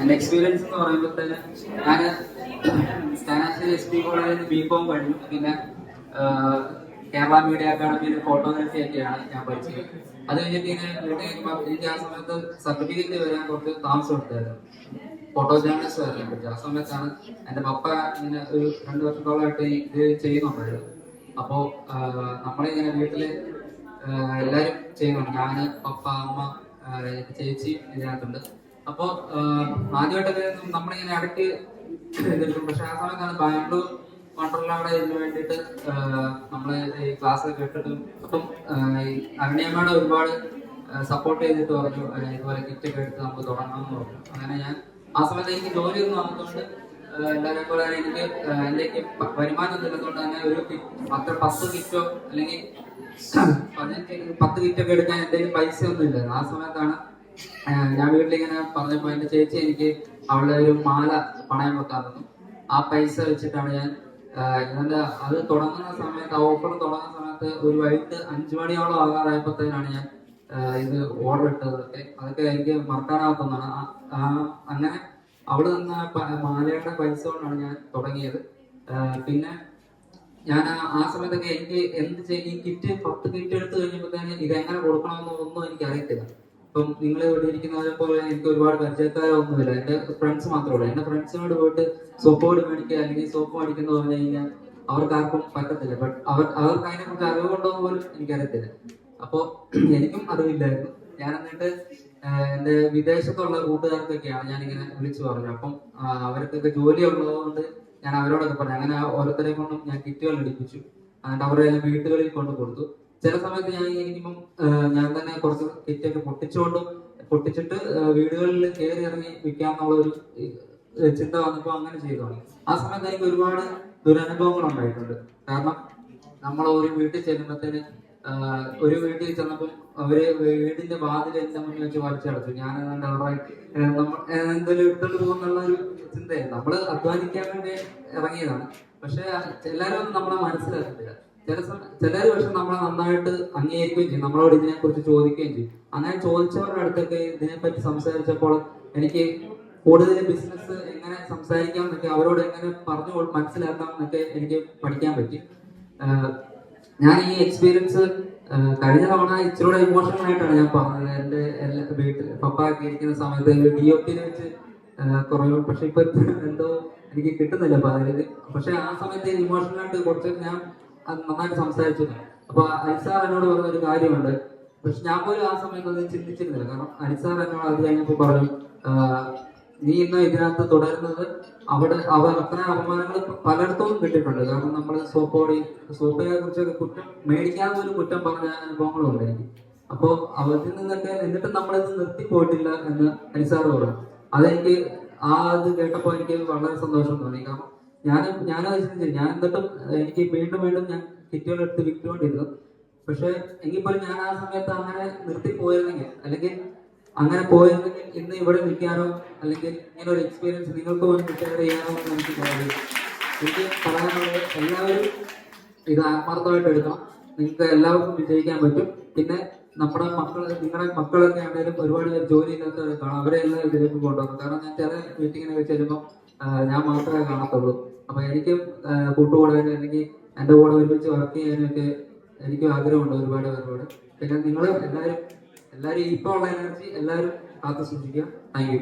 എന്റെ എക്സ്പീരിയൻസ് എന്ന് പറയുമ്പോഴത്തേന് ഞാൻ സ്ഥാനാശ്ശേരി എസ് പി കോളേജിൽ ബി കോം കഴിഞ്ഞു പിന്നെ കേരള മീഡിയ അക്കാഡമിയിൽ ഫോട്ടോഗ്രാഫി ഒക്കെയാണ് ഞാൻ പഠിച്ചത്. അത് കഴിഞ്ഞിട്ട് ഇങ്ങനെ ഇരിക്കുമ്പോൾ എനിക്ക് ആ സമയത്ത് സർട്ടിഫിക്കറ്റ് വരാൻ കുറച്ച് താമസം ഉണ്ടായിരുന്നു. ഫോട്ടോ ജേർണലിസ്റ്റ് വരാൻ പറ്റും ആ സമയത്താണ് എന്റെ പപ്പ ഇങ്ങനെ ഒരു രണ്ട് വർഷത്തോളമായിട്ട് ഇത് ചെയ്യുന്നുണ്ടായിരുന്നു അപ്പോൾ നമ്മളിങ്ങനെ വീട്ടിൽ എല്ലാവരും ചെയ്യുന്നുണ്ട്. ഞാൻ പപ്പ അമ്മ ചേച്ചി ഇതിനകത്തുണ്ട്. അപ്പോൾ ആദ്യമായിട്ടൊക്കെ നമ്മളിങ്ങനെ ഇടയ്ക്ക് പക്ഷെ ആ സമയത്താണ് ബാംഗ്ലൂർ വണ്ടർലാടെ ഇതിന് വേണ്ടിയിട്ട് നമ്മൾ ഈ ക്ലാസ് കേട്ടിട്ടും അപ്പം അഗ്നിയമ്മയുടെ ഒരുപാട് സപ്പോർട്ട് ചെയ്തിട്ട് പറഞ്ഞു ഇതുപോലെ കിറ്റ് ഒക്കെ എടുത്ത് നമുക്ക് തുടങ്ങാമെന്ന് പറഞ്ഞു. അങ്ങനെ ഞാൻ ആ സമയത്ത് എനിക്ക് ജോലിയൊന്നും ആകുന്നതുകൊണ്ട് ആഹ് എല്ലാവരെയും പോലെ എനിക്ക് ആഹ് വരുമാനം ഇല്ലാത്തതുകൊണ്ട് തന്നെ ഒരു അത്ര പത്ത് കിറ്റോ അല്ലെങ്കിൽ പതിനഞ്ച് പത്ത് കിറ്റൊക്കെ എടുക്കാൻ എന്തെങ്കിലും പൈസ ഒന്നും ഇല്ലായിരുന്നു. ആ സമയത്താണ് ഞാൻ വീട്ടിലിങ്ങനെ പറഞ്ഞപ്പോ എന്റെ ചേച്ചി എനിക്ക് അവളുടെ ഒരു മാല പണയം തന്നു ആ പൈസ വെച്ചിട്ടാണ് ഞാൻ ആഹ് അത് തുടങ്ങുന്ന സമയത്ത് ആ ഓഫർ തുടങ്ങുന്ന സമയത്ത് ഒരു വൈകിട്ട് അഞ്ചു മണിയോളം ആകാറായപ്പോഴത്തേനാണ് ഞാൻ ഇത് ഓർഡർ ഇട്ടതൊക്കെ അതൊക്കെ എനിക്ക് മറക്കാനാവുന്നതാണ് അങ്ങനെ അവിടെ നിന്ന് മാലയുടെ പൈസ കൊണ്ടാണ് ഞാൻ തുടങ്ങിയത്. പിന്നെ ഞാൻ ആ- സമയത്തൊക്കെ എനിക്ക് എന്ത് ചെയ്യും? കിറ്റ് പത്ത് കിറ്റ് എടുത്തു കഴിഞ്ഞപ്പോഴത്തേന് ഇതെങ്ങനെ കൊടുക്കണമെന്നൊന്നും എനിക്ക് അറിയത്തില്ല ഇപ്പം നിങ്ങൾ ഇവിടെ ഇരിക്കുന്നവരെ പോലെ എനിക്ക് ഒരുപാട് പരിചയക്കാരൊന്നുമില്ല എന്റെ ഫ്രണ്ട്സ് മാത്രമേ ഉള്ളൂ. എന്റെ ഫ്രണ്ട്സിനോട് പോയിട്ട് സോപ്പ് പൊടി മേടിക്കുക അല്ലെങ്കിൽ സോപ്പ് മേടിക്കുന്ന പറഞ്ഞു കഴിഞ്ഞാൽ അവർക്ക് ആർക്കും പറ്റത്തില്ല. ബട്ട് അവർ അവർക്ക് അതിനെ കുറിച്ച് അറിവുണ്ടോ പോലും എനിക്കറിയത്തില്ല. അപ്പോ എനിക്കും അറിവില്ലായിരുന്നു. ഞാൻ എന്നിട്ട് എന്റെ വിദേശത്തുള്ള കൂട്ടുകാർക്കൊക്കെയാണ് ഞാനിങ്ങനെ വിളിച്ചു പറഞ്ഞു അപ്പം അവർക്കൊക്കെ ജോലി ഉള്ളതുകൊണ്ട് ഞാൻ അവരോടൊക്കെ പറഞ്ഞു. അങ്ങനെ ഓരോരുത്തരെ കൊണ്ടും ഞാൻ കിറ്റുകൾ എടുപ്പിച്ചു എന്നിട്ട് അവരുടെ വീടുകളിൽ കൊണ്ട് കൊടുത്തു ചില സമയത്ത് ഞാൻ ഇരിക്കുമ്പം ഞാൻ തന്നെ കുറച്ച് കിറ്റൊക്കെ പൊട്ടിച്ചുകൊണ്ട് പൊട്ടിച്ചിട്ട് വീടുകളിൽ കയറി ഇറങ്ങി വിൽക്കാന്നുള്ള ഒരു ചിന്ത വന്നപ്പോൾ അങ്ങനെ ചെയ്തു തുടങ്ങി. ആ സമയത്ത് എനിക്ക് ഒരുപാട് ദുരനുഭവങ്ങൾ ഉണ്ടായിട്ടുണ്ട്. കാരണം നമ്മൾ ഒരു വീട്ടിൽ ചെല്ലുമ്പോഴത്തേന് ആഹ് ഒരു വീട്ടിൽ ചെന്നപ്പോൾ അവർ വീടിന്റെ വാതിൽ എന്റെ മുന്നിൽ വെച്ച് വലിച്ചടച്ചു. ഞാൻ എന്തെങ്കിലും എടുത്തോണ്ട് പോകുന്നുള്ള ഒരു ചിന്തയാണ് നമ്മൾ അധ്വാനിക്കാൻ വേണ്ടി ഇറങ്ങിയതാണ്. പക്ഷെ എല്ലാരും നമ്മളെ മനസ്സിലാക്കത്തില്ല ചില ചില പക്ഷെ നമ്മളെ നന്നായിട്ട് അംഗീകരിക്കുകയും ചെയ്യും. നമ്മളോട് ഇതിനെ കുറിച്ച് ചോദിക്കുകയും ചെയ്യും. അങ്ങനെ ചോദിച്ചവരുടെ അടുത്തൊക്കെ ഇതിനെപ്പറ്റി സംസാരിച്ചപ്പോൾ എനിക്ക് കൂടുതൽ ബിസിനസ് എങ്ങനെ സംസാരിക്കാം എന്നൊക്കെ അവരോട് എങ്ങനെ പറഞ്ഞു മനസ്സിലാക്കാം എന്നൊക്കെ എനിക്ക് പഠിക്കാൻ പറ്റി. ഞാൻ ഈ എക്സ്പീരിയൻസ് കഴിഞ്ഞ തവണ ഇച്ചിരൂടെ ഇമോഷണൽ ആയിട്ടാണ് ഞാൻ പറഞ്ഞത്. എന്റെ എല്ലാ വീട്ടിൽ പപ്പ ഇരിക്കുന്ന സമയത്ത് ഡി ഒ പിയിൽ വെച്ച് കുറവ് പക്ഷെ ഇപ്പൊ എന്തോ എനിക്ക് കിട്ടുന്നില്ല. അപ്പൊ അതിൽ പക്ഷെ ആ സമയത്ത് ഇമോഷണൽ ആയിട്ട് കുറച്ച് ഞാൻ നന്നായിട്ട് സംസാരിച്ചു അപ്പൊ അനിസാർ എന്നോട് പറഞ്ഞ ഒരു കാര്യമുണ്ട്. പക്ഷെ ഞാൻ പോലും ആ സമയത്ത് അത് ചിന്തിച്ചിരുന്നില്ല. കാരണം അനിസാർ എന്നോട് അത് കഴിഞ്ഞപ്പോ പറഞ്ഞു നീ ഇന്ന് ഇതിനകത്ത് തുടരുന്നത് അവിടെ അവർ അത്ര അപമാനങ്ങൾ പലയിടത്തും കിട്ടിയിട്ടുണ്ട്. കാരണം നമ്മൾ സോപ്പോടി സോപ്പിനെ കുറിച്ചൊക്കെ കുറ്റം മേടിക്കാതെ ഒരു കുറ്റം പറഞ്ഞ അനുഭവങ്ങളും ഉണ്ട് എനിക്ക്. അപ്പോ അവരിൽ നിന്നൊക്കെ എന്നിട്ട് നമ്മളിത് നിർത്തിപ്പോയിട്ടില്ല എന്ന് അനിസാർ പറഞ്ഞു. അതെനിക്ക് ആ ഇത് കേട്ടപ്പോൾ എനിക്ക് വളരെ സന്തോഷം തോന്നി. കാരണം ഞാൻ ഞാനത് ചിന്തിച്ചു ഞാൻ എന്നിട്ടും എനിക്ക് വീണ്ടും വീണ്ടും ഞാൻ കിറ്റുകൾ എടുത്ത് വിറ്റുകൊണ്ടിരുന്നു. പക്ഷെ എങ്കിൽ പോലും ഞാൻ ആ സമയത്ത് അങ്ങനെ നിർത്തി പോയിരുന്നെങ്കിൽ അല്ലെങ്കിൽ അങ്ങനെ പോയിരുന്നെങ്കിൽ ഇന്ന് ഇവിടെ നിൽക്കാനോ അല്ലെങ്കിൽ ഇങ്ങനെ ഒരു എക്സ്പീരിയൻസ് നിങ്ങൾക്ക് പോലും ഷെയർ ചെയ്യാനോ എന്ന് എനിക്ക് കഴിയില്ല എനിക്ക് പറയാനുള്ളത് എല്ലാവരും ഇത് ആത്മാർത്ഥമായിട്ട് എടുക്കണം. നിങ്ങൾക്ക് എല്ലാവർക്കും വിജയിക്കാൻ പറ്റും. പിന്നെ നമ്മുടെ മക്കൾ നിങ്ങളുടെ മക്കളൊക്കെ ആണെങ്കിലും ഒരുപാട് പേര് ജോലി ഇല്ലാത്തവരെ കാണാം അവരെല്ലാം ഇതിലേക്ക് കൊണ്ടുപോകും കാരണം ഞാൻ ചില മീറ്റിങ്ങിനൊക്കെ ചെല്ലുമ്പോൾ ഞാൻ മാത്രമേ കാണത്തുള്ളൂ. അപ്പൊ എനിക്കും കൂട്ടുകൂടാനും അല്ലെങ്കിൽ എന്റെ കൂടെ ഒരുമിച്ച് വർക്ക് ചെയ്യാനൊക്കെ എനിക്കും ആഗ്രഹമുണ്ട് ഒരുപാട് പേരോട്. പിന്നെ നിങ്ങൾ എല്ലാവരും എല്ലാവരും ഇപ്പോൾ ഉള്ള എനർജി എല്ലാവരും കാത്തു സൂക്ഷിക്കുക. Thank you